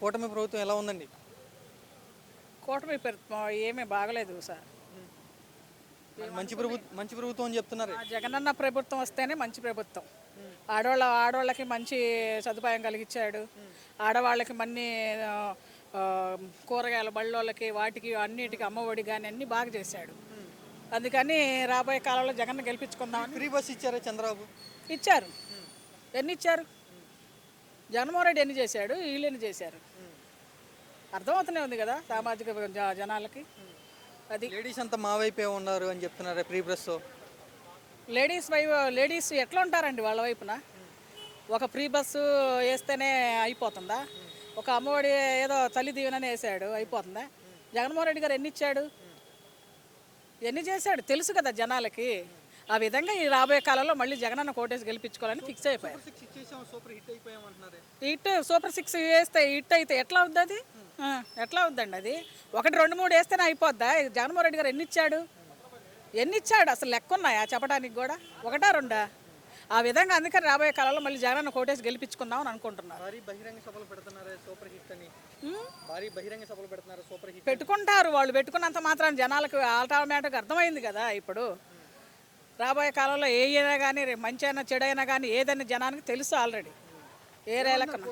కూటమి ప్రభుత్వం ఎలా ఉందండి? కూటమి ప్రభుత్వం ఏమీ బాగలేదు సార్. మంచి ప్రభుత్వం మంచి ప్రభుత్వం అని చెప్తున్నారు? జగనన్న ప్రభుత్వం వస్తేనే మంచి ప్రభుత్వం. ఆడవాళ్ళ ఆడవాళ్ళకి మంచి సదుపాయం కలిగించాడు ఆడవాళ్ళకి మన్ని కూరగాయల బళ్ళోళ్ళకి వాటికి అన్నిటికి అమ్మఒడి కానీ అన్నీ బాగా చేశాడు. అందుకని రాబోయే కాలంలో జగన్ గెలిపించుకుందామని ఫ్రీ బస్ ఇచ్చారా చంద్రబాబు? ఇచ్చారు. ఎన్ని ఇచ్చారు? జగన్మోహన్ రెడ్డి ఎన్ని చేశాడు? వీళ్ళు ఎన్ని చేశారు? అర్థమవుతూనే ఉంది కదా సామాజిక జ- జనాలకి. అది లేడీస్ అంతా మా వైపే ఉన్నారు అని చెప్తున్నారు free bus ladies why ladies ఎట్లా ఉంటారండి వాళ్ళ వైపున? ఒక ఫ్రీ బస్సు వేస్తేనే అయిపోతుందా? ఒక అమ్మఒడి ఏదో తల్లి దీవెనని వేసాడు అయిపోతుందా? జగన్మోహన్ రెడ్డి గారు ఎన్ని ఇచ్చాడు? ఎన్ని చేశాడు? తెలుసు కదా జనాలకి. ఆ విధంగా ఈ రాబోయే కాలంలో మళ్ళీ జగనన్న కోటేసి గెలిపించుకోవాలని ఫిక్స్ అయిపోయారు. హిట్ సూపర్ సిక్స్ వేస్తే హిట్ అయితే ఎట్లా అవుద్ది అది? ఆ, ఎట్లా అవుద్దండి అది? ఒకటి రెండు మూడు వేస్తేనే అయిపోద్దా? జగన్మోహన్ రెడ్డి గారు ఎన్ని ఇచ్చాడు ఎన్ని ఇచ్చాడు అసలు లెక్క ఉన్నాయా చెప్పడానికి కూడా? ఒకటా రెండా? ఆ విధంగా అందుకని రాబోయే కాలంలో మళ్ళీ జగనన్న కోటేసి గెలిపించుకుందాం అని అనుకుంటున్నారు. భారీ బహిరంగ సభలు పెడుతున్నారు సూపర్ హిట్ అని. ఉమ్, భారీ బహిరంగ సభలు పెడుతున్నారు సూపర్ హిట్ పెట్టుకుంటారు వాళ్ళు పెట్టుకున్నంత మాత్రం జనాలకు ఆటోమేటిక్ అర్థమైంది కదా ఇప్పుడు. రాబోయే కాలంలో ఏ అయినా కానీ మంచి అయినా చెడు అయినా కానీ ఏదైనా జనానికి తెలుసు ఆల్రెడీ ఏ రైలకన్నా.